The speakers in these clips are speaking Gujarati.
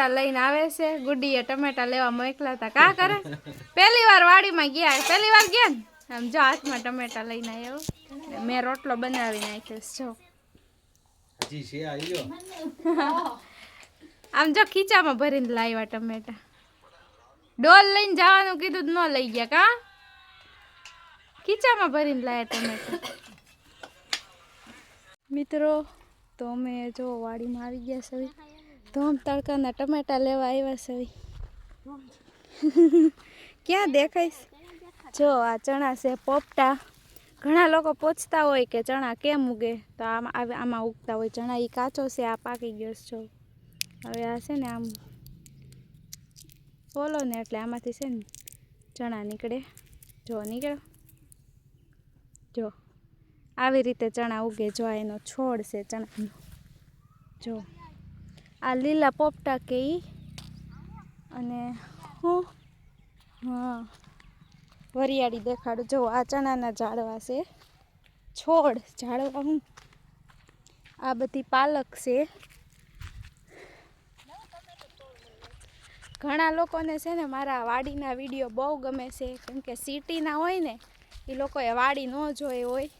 ટમેટા લઈને આવે છે. ગુડીએ ટમેટા લેવા મોકલા હતા. કા કરે? પહેલી વાર વાડીમાં ગયા પહેલી વાર ગયા ને? આમ જો હાથમાં ટમેટા લઈને આવ્યો. મેં રોટલો બનાવી નાખ્યો જો. હજી છે આવ્યો આમ જો ખીચામાં ભરીને લાવ્યા ટમેટા. ડોલ લઈને જવાનું કીધું ન લઈ ગયા કા? ખીચામાં ભરીને લાવ્યા ટમેટા. મિત્રો તો અમે જો વાડીમાં આવી ગયા સવી ધોમ તડકાના ટમેટા લેવા આવ્યા છે ક્યાં દેખાઈશ જો આ ચણા છે પોપટા. ઘણા લોકો પૂછતા હોય કે ચણા કેમ ઉગે? તો આમાં આમાં ઉગતા હોય ચણા. એ કાચો છે આ પાકી ગયો છે જો. હવે આ છે ને આમ બોલો ને એટલે આમાંથી છે ને ચણા નીકળે. જો નીકળો. જો આવી રીતે ચણા ઉગે. જો આ એનો છોડ છે ચણાનો. જો. આ લીલા પોપટા કે અને હું? હા. વરિયાળી દેખાડું. જો, આ ચણાના ઝાડવા છે. છોડ ઝાડવા હું. આ બધી પાલક છે. ઘણા લોકોને છે ને મારા વાડીના વીડિયો બહુ ગમે છે. કેમ કે સિટીના હોય ને, એ લોકોએ વાડી ન જોઈ હોય.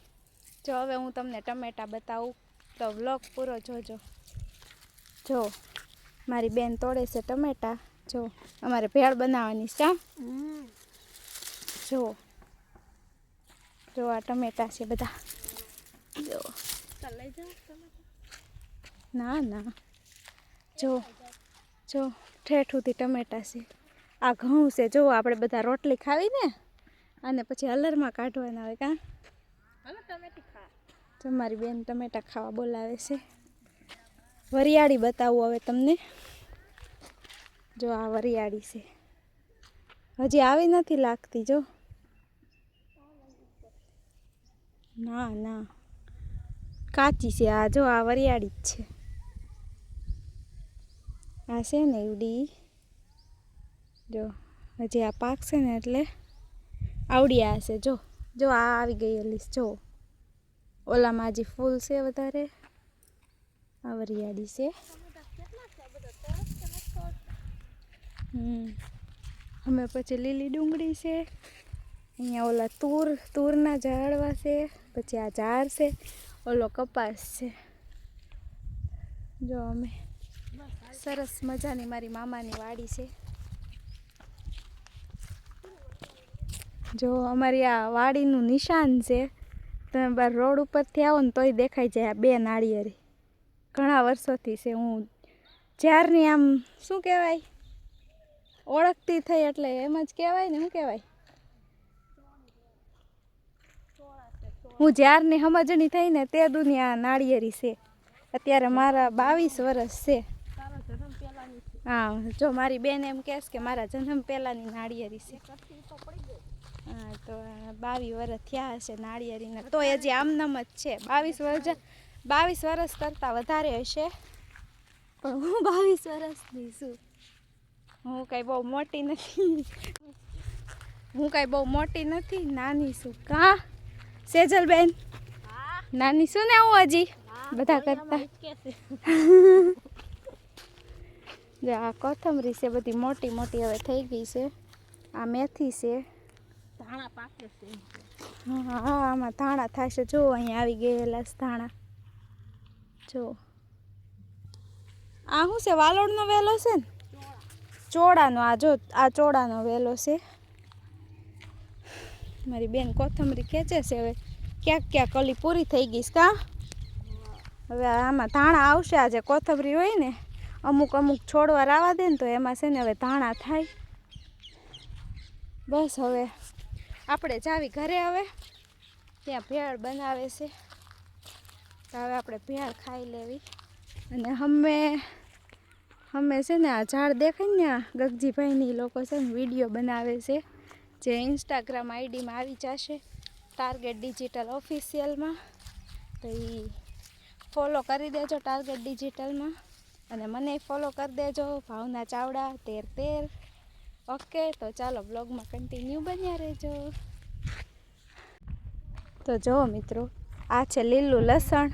જો, હવે હું તમને ટમેટા બતાવું. તો વ્લોગ પૂરો જોજો. જો મારી બેન તોડે છે ટમેટા. જો અમારે ભેળ બનાવવાની છે? જો. જો આ ટમેટા છે બધા. જો. ના ના. જો જો ઠેઠુંથી ટમેટા છે. આ ઘઉં છે. જો આપણે બધા રોટલી ખાવી ને અને પછી હલરમાં કાઢવાના હોય કાં? તો મારી બેન ટમેટા ખાવા બોલાવે છે. વરિયાળી બતાવું હવે તમને. જો આ વરિયાળી છે. હજી આવી નથી લાગતી જો. ના ના. કાચી છે આ જો આ વરિયાળી જ છે. આ છે ને એવડી જો હજી આ પાકશે ને એટલે આવડી આ છે જો. જો આ આવી ગયેલી છે, જો. ઓલામાં હજી ફૂલ છે વધારે. આ વરિયાળી છે હમ. અમે પછી લીલી ડુંગળી છે. અહીંયા ઓલા તૂર તૂરના ઝાડવા છે પછી આ ઝાડ છે ઓલો કપાસ છે. જો અમે સરસ મજાની મારી મામાની વાડી છે. જો અમારી આ વાડીનું નિશાન છે. તમે બાર રોડ ઉપરથી આવો ને તોય દેખાઈ જાય આ બે નાળિયેરી. ઘણા વર્ષોથી છે, હું જ્યારની આમ શું કહેવાય? ઓળખતી થઈ એટલે એમ જ કહેવાય ને, શું કહેવાય? હું જ્યારની સમજણી થઈ ને તે દુનિયા નાળિયેરી છે. અત્યારે મારા બાવીસ વર્ષ છે. હા, જો મારી બેન એમ કહેશ કે મારા જન્મ પહેલાંની નાળિયેરી છે. હા, તો બાવીસ વર્ષ થયા હશે નાળિયેરીને. તો હજી આમનામ જ છે. બાવીસ વર્ષ બાવીસ વર્ષ કરતાં વધારે હશે. પણ હું બાવીસ વર્ષની છું. હું કાંઈ બહુ મોટી નથી. હું કાંઈ બહુ મોટી નથી નાની છું. કા? સેજલબેન? નાની છું ને હું હજી? બધા કરતા. જો આ કોથમરી છે બધી મોટી મોટી હવે થઈ ગઈ છે. આ મેથી છે. હા હા આમાં ધાણા થશે. જો અહીંયા આવી ગયેલા ધાણા. જો. આ શું છે? વાલોડનો વેલો છે ને? ચોળાનો. આ જો, આ ચોળાનો વેલો છે. મારી બેન કોથમરી ખેંચે છે હવે. ક્યાંક ક્યાંક કલી પૂરી થઈ ગઈ કા? હવે આમાં ધાણા આવશે આજે કોથમરી હોય ને, અમુક અમુક છોડવા રાવા દે ને તો એમાં છે ને હવે ધાણા થાય. બસ હવે. આપણે જાવી ઘરે હવે. ત્યાં ભેળ બનાવે છે. તો હવે આપણે ભેળ ખાઈ લેવી. અને અમે અમે છે ને આ ઝાડ દેખાય ને ગગજીભાઈની લોકો છે ને વીડિયો બનાવે છે, જે ઇન્સ્ટાગ્રામ આઈડીમાં આવી જશે ટાર્ગેટ ડિજિટલ ઓફિશિયલમાં તો એ ફોલો કરી દેજો ટાર્ગેટ ડિજિટલમાં અને મને ફોલો કરી દેજો, ભાવના ચાવડા, તેર તેર. ઓકે તો ચાલો બ્લોગમાં કન્ટિન્યુ બન્યા રહેજો. તો જુઓ મિત્રો આ છે લીલું લસણ.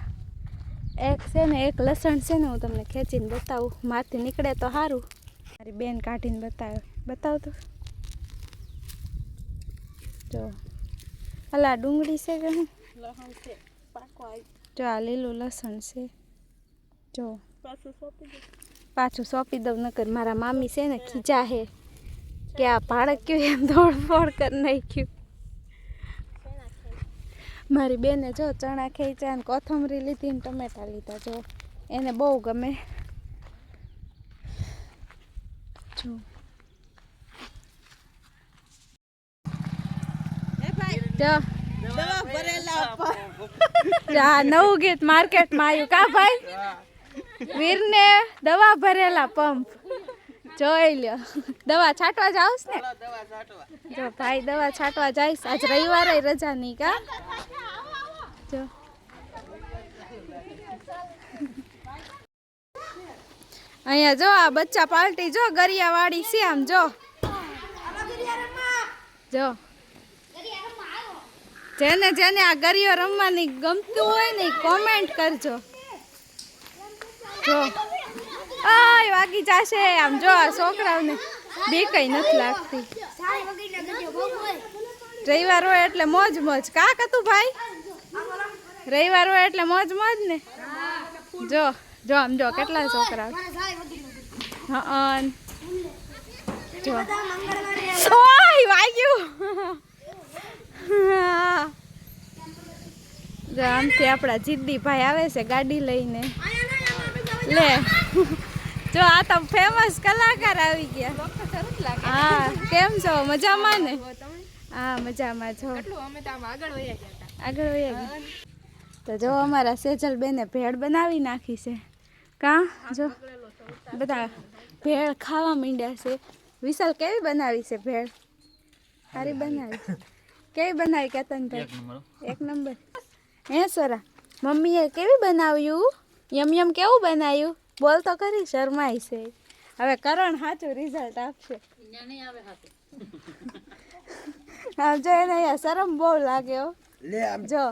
એક છે ને એક લસણ છે ને હું તમને ખેંચીને બતાવું. માથી નીકળે તો સારું મારી બેન કાઢીને બતાવે. બતાવ તો. જો. અલા ડુંગળી છે કે હું છે. જો આ લીલું લસણ છે. જો. પાછું સોંપી પાછું સોંપી દઉં નકર મારા મામી છે ને ખીજા હે. કે આ ભાડક કયું એમ દોડફોડ કરી નાખ્યું. મારી બેને જો ચણા ખેંચ્યા ને કોથમરી લીધી ને ટમેટા લીધા. જો એને બહુ ગમે. જો. જો દવા ભરેલા નવું ગીત માર્કેટમાં આવ્યું કા ભાઈ? વીરને દવા ભરેલા પંપ. જોઈ લ્યો. દવા છાંટવા જાઉસ ને? જો ભાઈ દવા છાંટવા જઈશ આજ રવિવારે રજા નહીં કા? જો. અહીંયા જો આ બચ્ચા પાર્ટી જો ગરિયાવાળી છે આમ જો. જો. જેને જેને આ ગરિયો રમવાની ગમતું હોય ને કોમેન્ટ કરજો. જો. આય, વાગી જાશે. આમ જો આ છોકરાઓને બી કઈ નથી લાગતી. રવિવાર હોય એટલે મોજ મોજ. કાક હતું ભાઈ? રવિવાર હોય એટલે મોજ મોજ ને? જો જો આમ જો, કેટલા છોકરા હા જો. ઓય વાગ્યું. આમથી આપણા જીદ્દી ભાઈ આવે છે ગાડી લઈને. લે. જો આ તો ફેમસ કલાકાર આવી ગયા. હા કેમ છો? મજામાં ને? હા મજામાં છો. આગળ વયા ગયા. તો જો અમારા સેજલ બેને ભેળ બનાવી નાખી છે. કા? જો બધા ભેળ ખાવા માંડ્યા છે. વિશાલ કેવી બનાવી છે ભેળ? સારી બનાવી છે. કેવી બનાવી કેતનભાઈ? એક નંબર. હે સોરા મમ્મીએ કેવી બનાવ્યું? યમ યમ કેવું બનાવ્યું બોલ તો ખરી શરમાય છે. હવે કરણ સાચું રિઝલ્ટ આપશે. આમ જો એને અહીંયા શરમ બહુ લાગ્યો હો. લે આમ જો.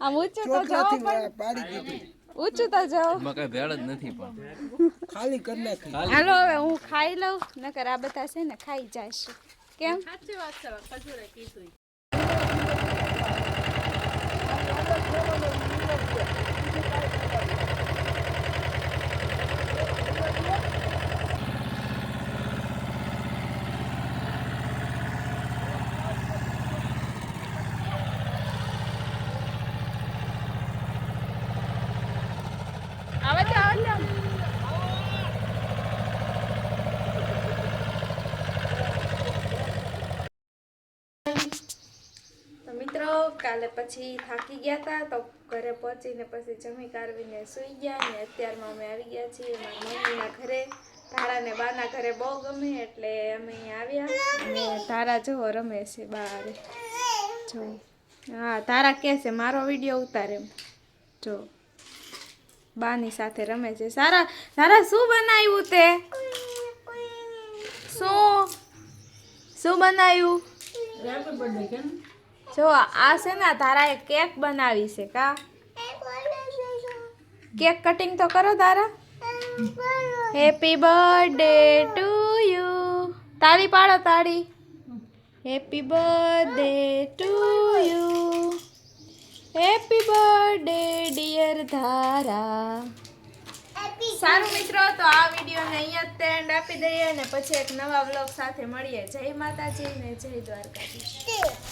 આમ ઊંચું તો જો ચોટલાથી પાડી દીધી. ઊંચું તો જો એમાં કઈ ભેળ જ નથી પણ. ખાલી કરી નાખી. હાલો હવે હું ખાઈ લઉં નકર આ બધા છે ને ખાઈ જશે. કેમ? સાચી વાત છે ખજૂરે કીધું આવે છે આવે છે તો મિત્રો કાલે પછી થાકી ગયા હતા તો ઘરે પહોંચીને પછી જમી કાઢવીને સૂઈ ગયા ને અત્યારમાં અમે આવી ગયા છીએ મારા મમ્મીના ઘરે. તારાને બાના ઘરે બહુ ગમે એટલે અમે અહીંયા આવ્યા. અને તારા જો રમે છે બહાર. જો. હા તારા કહે છે, મારો વીડિયો ઉતારે જો. બાની સાથે રમે છે. સારા સારા શું બનાવ્યું તે? શું? શું બનાવ્યું? જો, આ છે ને તારાએ કેક બનાવી છે, કા? કેક કટિંગ તો કરો તારા હેપી બર્થડે ટુ યુ તાળી પાડો, તાળી. Happy birthday to you happy birthday dear Dhara. સારું મિત્રો, તો આ વિડીયોને અહીંયા જ એન્ડ આપી દઈએ અને પછી એક નવા બ્લોગ સાથે મળીએ. જય માતાજી ને જય દ્વારકાધીશ.